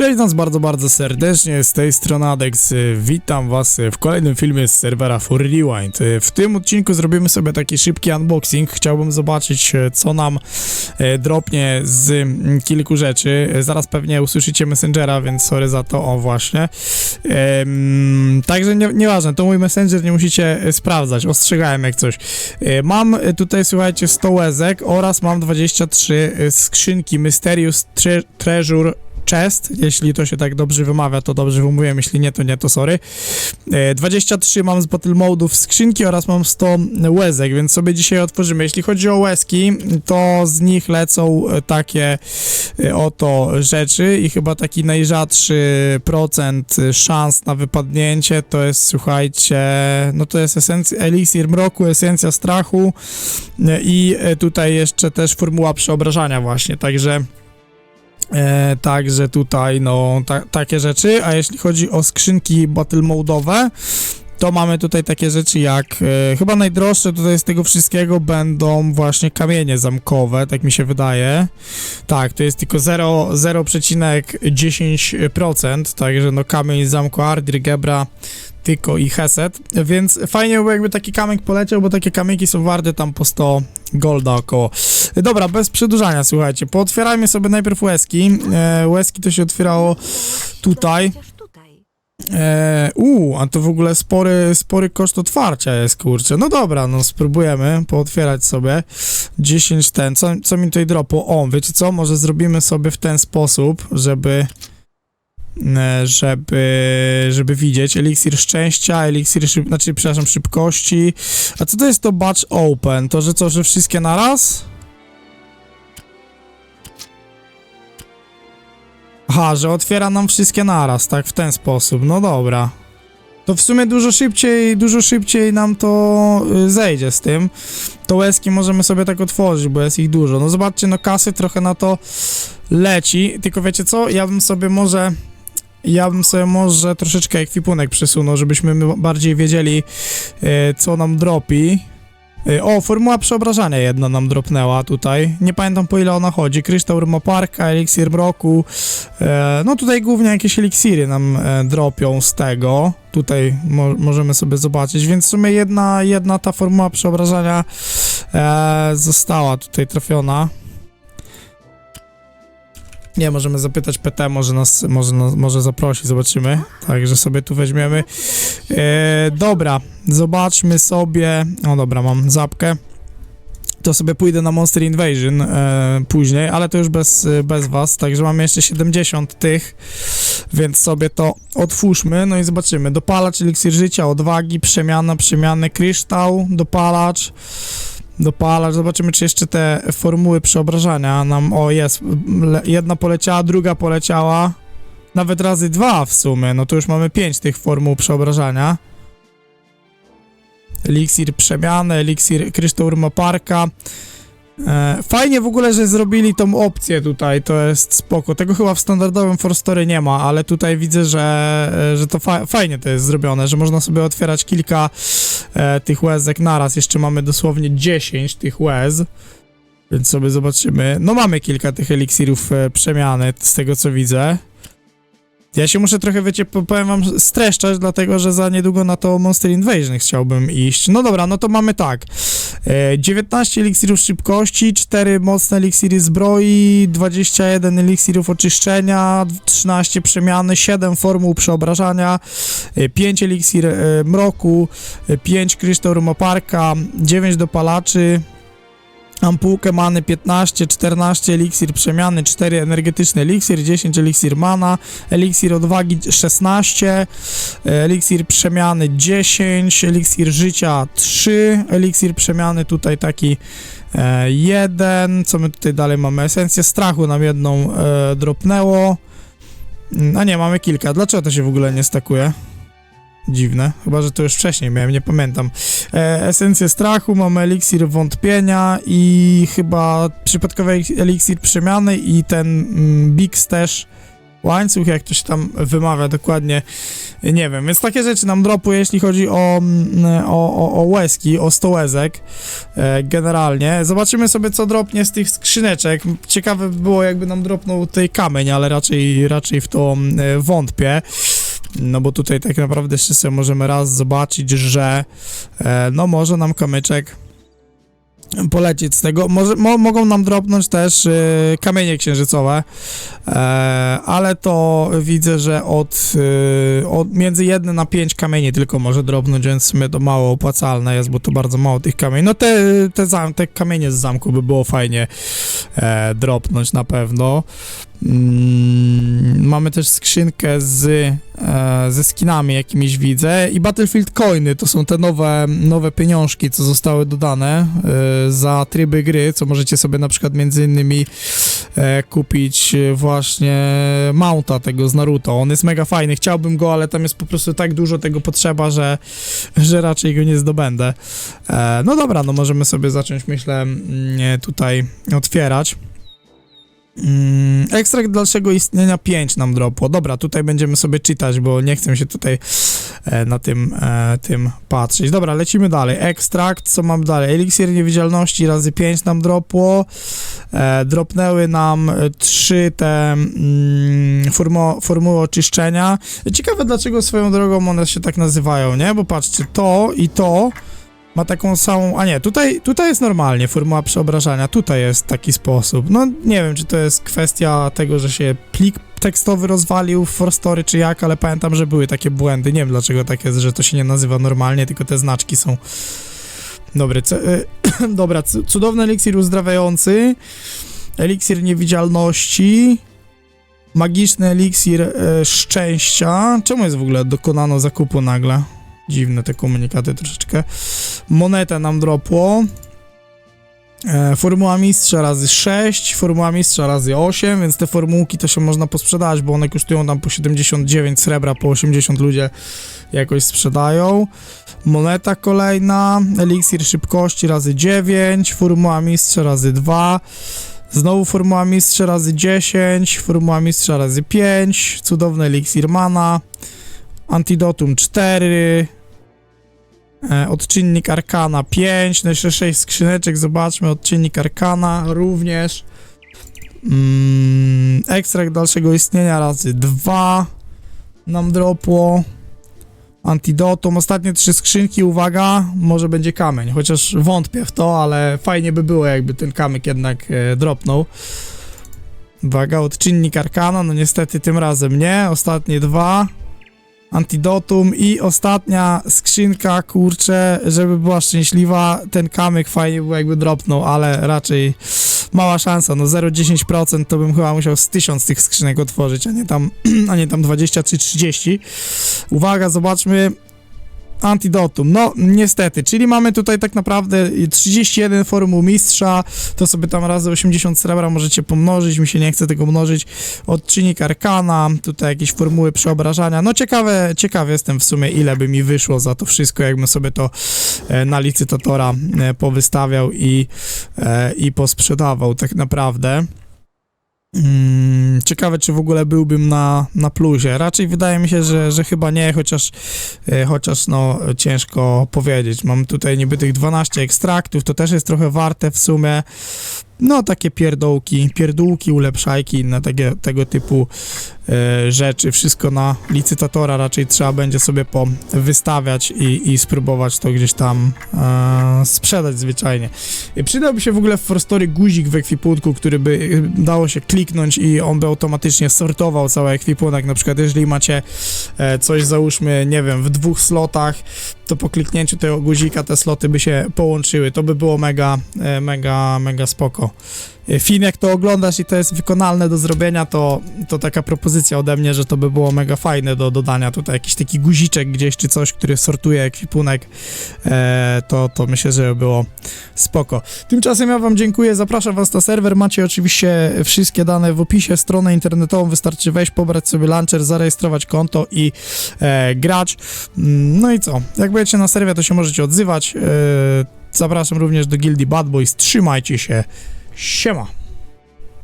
Cześć nas bardzo, bardzo serdecznie, z tej strony Adex. Y, Witam was w kolejnym filmie z serwera For Rewind. Y, W tym odcinku zrobimy sobie taki szybki unboxing. Chciałbym zobaczyć, y, co nam dropnie z mm, kilku rzeczy. Zaraz pewnie usłyszycie Messengera, więc sorry za to, o właśnie. Także nie, nieważne, to mój Messenger, nie musicie sprawdzać, ostrzegałem jak coś. Mam tutaj, słuchajcie, 100 łezek oraz mam 23 y, skrzynki Mysterious Tre Treasure Chest, jeśli to się tak dobrze wymawia, to dobrze wymówiłem, jeśli nie, to nie, to sorry. E, 23 mam z Battle Mode'ów skrzynki oraz mam 100 łezek, więc sobie dzisiaj otworzymy. Jeśli chodzi o łezki, to z nich lecą e, takie e, oto rzeczy i chyba taki najrzadszy procent szans na wypadnięcie to jest, słuchajcie, no to jest esencja, eliksir mroku, esencja strachu e, i e, tutaj jeszcze też formuła przeobrażania właśnie, także E, także tutaj, no, ta, takie rzeczy. A jeśli chodzi o skrzynki battle mode'owe, to mamy tutaj takie rzeczy jak, e, chyba najdroższe tutaj z tego wszystkiego będą właśnie kamienie zamkowe, tak mi się wydaje. Tak, to jest tylko 0 0,10%, także no kamień zamku Ardir, Gebra, Tyko i Heset, więc fajnie by jakby taki kamyk poleciał, bo takie kamyki są warte tam po 100 golda około. Dobra, bez przedłużania, słuchajcie, pootwierajmy sobie najpierw łezki. E, łezki to się otwierało tutaj. E, u, a to w ogóle spory, spory koszt otwarcia jest, kurczę. No dobra, no spróbujemy pootwierać sobie. 10 ten, co, co mi tutaj dropło? O, wiecie co, może zrobimy sobie w ten sposób, żeby żeby, żeby widzieć. Eliksir szczęścia, eliksir, szyb, znaczy, przepraszam, szybkości. A co to jest to batch open? To, że co, że wszystkie naraz? Aha, że otwiera nam wszystkie naraz, tak, w ten sposób, no dobra. To w sumie dużo szybciej, dużo szybciej nam to y, zejdzie z tym. To łezki możemy sobie tak otworzyć, bo jest ich dużo. No zobaczcie, no kasy trochę na to leci, tylko wiecie co, ja bym sobie może... Ja bym sobie może troszeczkę ekwipunek przesunął, żebyśmy my bardziej wiedzieli, y, co nam dropi. Y, O, formuła przeobrażania jedna nam dropnęła tutaj. Nie pamiętam po ile ona chodzi. Kryształ Rymoparka, eliksir mroku. E, no tutaj głównie jakieś eliksiry nam e, dropią z tego. Tutaj mo możemy sobie zobaczyć, więc w sumie jedna, jedna ta formuła przeobrażania e, została tutaj trafiona. Nie, możemy zapytać PT, może nas, może, może zaprosi, zobaczymy. Także sobie tu weźmiemy. E, dobra, zobaczmy sobie. O dobra, mam zapkę. To sobie pójdę na Monster Invasion e, później, ale to już bez, bez was. Także mamy jeszcze 70 tych, więc sobie to otwórzmy. No i zobaczymy. Dopalacz, eliksir życia, odwagi, przemiana, przemiany, kryształ, dopalacz. Dopalacz, zobaczymy czy jeszcze te formuły przeobrażania nam, o jest, jedna poleciała, druga poleciała, nawet razy dwa w sumie, no to już mamy pięć tych formuł przeobrażania. Eliksir przemiany, eliksir kryształ Rymoparka. E, fajnie w ogóle, że zrobili tą opcję tutaj, to jest spoko. Tego chyba w standardowym Forstory nie ma, ale tutaj widzę, że, e, że to fa fajnie to jest zrobione, że można sobie otwierać kilka e, tych łezek naraz. Jeszcze mamy dosłownie 10 tych łez. Więc sobie zobaczymy. No mamy kilka tych eliksirów e, przemiany, z tego co widzę. Ja się muszę trochę, wiecie, po- powiem wam, streszczać, dlatego że za niedługo na to Monster Invasion chciałbym iść. No dobra, no to mamy tak. E, 19 eliksirów szybkości, 4 mocne eliksiry zbroi, 21 eliksirów oczyszczenia, 13 przemiany, 7 formuł przeobrażania, e, 5 eliksir e, mroku, e, 5 kryształ rumoparka, 9 dopalaczy, ampułkę many 15, 14 eliksir przemiany, 4 energetyczny eliksir, 10 eliksir mana, eliksir odwagi 16, e, eliksir przemiany 10, eliksir życia 3, eliksir przemiany tutaj taki e, jeden, co my tutaj dalej mamy, esencję strachu nam jedną e, dropnęło, Mm, a nie, mamy kilka, dlaczego to się w ogóle nie stakuje? Dziwne, chyba, że to już wcześniej miałem, nie pamiętam. E, esencję strachu, mamy eliksir wątpienia i chyba przypadkowy eliksir przemiany i ten mm, Bix też łańcuch, jak to się tam wymawia dokładnie, nie wiem, więc takie rzeczy nam dropuje, jeśli chodzi o, mm, o, o, o łezki, o stołezek e, generalnie. Zobaczymy sobie, co dropnie z tych skrzyneczek. Ciekawe by było, jakby nam dropnął tej kamień, ale raczej, raczej w to e, wątpię. No bo tutaj tak naprawdę jeszcze sobie możemy raz zobaczyć, że e, no może nam kamyczek polecieć z tego. Może, mo, mogą nam dropnąć też e, kamienie księżycowe, e, ale to widzę, że od, od między 1 na 5 kamieni tylko może dropnąć, więc sumie to mało opłacalne jest, bo to bardzo mało tych kamieni. No te, te, zam, te kamienie z zamku by było fajnie e, dropnąć na pewno. Mm, mamy też skrzynkę z, e, ze skinami jakimiś widzę i Battlefield Coiny to są te nowe, nowe pieniążki, co zostały dodane e, za tryby gry, co możecie sobie na przykład między innymi e, kupić właśnie mounta tego z Naruto. On jest mega fajny, chciałbym go, ale tam jest po prostu tak dużo tego potrzeba, że, że raczej go nie zdobędę. E, no dobra, no możemy sobie zacząć myślę mm, tutaj otwierać. Mm, ekstrakt dalszego istnienia 5 nam dropło. Dobra, tutaj będziemy sobie czytać, bo nie chcę się tutaj e, na tym, e, tym patrzeć. Dobra, lecimy dalej. Ekstrakt, co mam dalej? Eliksir niewidzialności razy 5 nam dropło. E, dropnęły nam 3 te mm, formu, formuły oczyszczenia. Ciekawe, dlaczego swoją drogą one się tak nazywają, nie? Bo patrzcie, to i to ma taką samą, a nie, tutaj, tutaj jest normalnie formuła przeobrażania, tutaj jest taki sposób. No nie wiem, czy to jest kwestia tego, że się plik tekstowy rozwalił w Forstory, czy jak, ale pamiętam, że były takie błędy. Nie wiem, dlaczego tak jest, że to się nie nazywa normalnie, tylko te znaczki są... Dobry, y- dobra, cudowny eliksir uzdrawiający, eliksir niewidzialności, magiczny eliksir y- szczęścia. Czemu jest w ogóle dokonano zakupu nagle? Dziwne te komunikaty troszeczkę. Monetę nam dropło. E, formuła mistrza razy 6, formuła mistrza razy 8, więc te formułki to się można posprzedawać, bo one kosztują tam po 79 srebra, po 80 ludzie jakoś sprzedają. Moneta kolejna, eliksir szybkości razy 9, formuła mistrza razy 2. Znowu formuła mistrza razy 10, formuła mistrza razy 5, cudowny eliksir mana, antidotum 4, E, odczynnik Arkana 5, no jeszcze 6 skrzyneczek, zobaczmy, odczynnik Arkana również. Mm, ekstrakt dalszego istnienia razy 2 nam dropło. Antidotum, ostatnie trzy skrzynki, uwaga, może będzie kamień, chociaż wątpię w to, ale fajnie by było, jakby ten kamyk jednak e, dropnął. Uwaga, odczynnik Arkana, no niestety tym razem nie, ostatnie dwa. Antidotum i ostatnia skrzynka, kurczę, żeby była szczęśliwa, ten kamyk fajnie był jakby dropnął, ale raczej mała szansa, no 0,10% to bym chyba musiał z 1000 tych skrzynek otworzyć, a nie tam, a nie tam 20 czy 30. Uwaga, zobaczmy, Antidotum. No, niestety, czyli mamy tutaj tak naprawdę 31 formuł mistrza, to sobie tam razy 80 srebra możecie pomnożyć, mi się nie chce tego mnożyć. Odczynnik Arkana, tutaj jakieś formuły przeobrażania. No ciekawe, ciekawy jestem w sumie, ile by mi wyszło za to wszystko, jakbym sobie to e, na licytatora e, powystawiał i, e, i posprzedawał tak naprawdę. Mm, ciekawe, czy w ogóle byłbym na, na plusie. Raczej wydaje mi się, że, że chyba nie, chociaż, e, chociaż no ciężko powiedzieć. Mam tutaj niby tych 12 ekstraktów, to też jest trochę warte w sumie. No, takie pierdołki, pierdółki, ulepszajki, inne takie, tego typu e, rzeczy. Wszystko na licytatora raczej trzeba będzie sobie powystawiać i, i spróbować to gdzieś tam e, sprzedać zwyczajnie. I przydałby się w ogóle w Forstory guzik w ekwipunku, który by e, dało się kliknąć i on by automatycznie sortował cały ekwipunek. Na przykład, jeżeli macie e, coś, załóżmy, nie wiem, w dwóch slotach, to po kliknięciu tego guzika te sloty by się połączyły. To by było mega, e, mega, mega spoko. E, Film, jak to oglądasz i to jest wykonalne do zrobienia, to, to taka propozycja ode mnie, że to by było mega fajne do dodania tutaj jakiś taki guziczek gdzieś, czy coś, który sortuje ekwipunek, e, to, to myślę, że by było spoko. Tymczasem ja wam dziękuję, zapraszam was na serwer, macie oczywiście wszystkie dane w opisie, stronę internetową, wystarczy wejść, pobrać sobie launcher, zarejestrować konto i e, grać. No i co, jak będziecie na serwie, to się możecie odzywać. E, zapraszam również do gildii Bad Boys, trzymajcie się, siema!